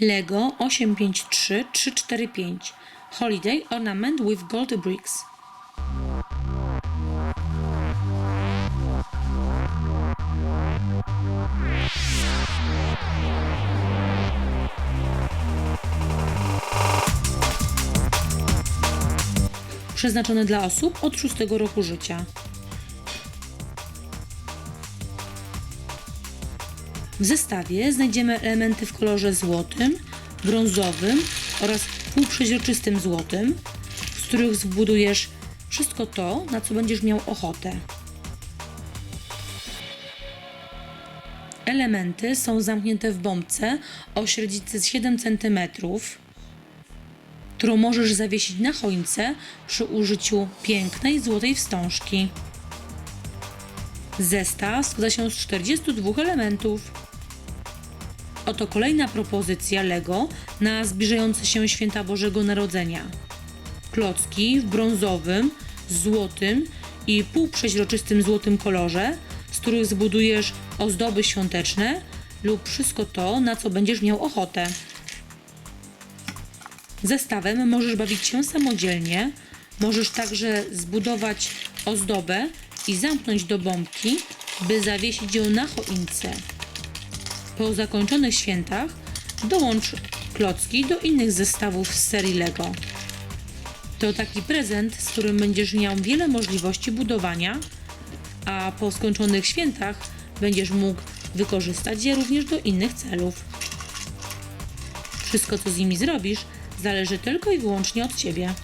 Lego 853 345 Holiday Ornament with Gold Bricks. Przeznaczone dla osób od 6 roku życia. W zestawie znajdziemy elementy w kolorze złotym, brązowym oraz półprzeźroczystym złotym, z których zbudujesz wszystko to, na co będziesz miał ochotę. Elementy są zamknięte w bombce o średnicy 7 cm, którą możesz zawiesić na choince przy użyciu pięknej złotej wstążki. Zestaw składa się z 42 elementów. Oto kolejna propozycja Lego na zbliżające się święta Bożego Narodzenia. Klocki w brązowym, złotym i półprzeźroczystym złotym kolorze, z których zbudujesz ozdoby świąteczne lub wszystko to, na co będziesz miał ochotę. Zestawem możesz bawić się samodzielnie, możesz także zbudować ozdobę i zamknąć do bombki, by zawiesić ją na choince. Po zakończonych świętach dołącz klocki do innych zestawów z serii Lego. To taki prezent, z którym będziesz miał wiele możliwości budowania, a po skończonych świętach będziesz mógł wykorzystać je również do innych celów. Wszystko, co z nimi zrobisz, zależy tylko i wyłącznie od Ciebie.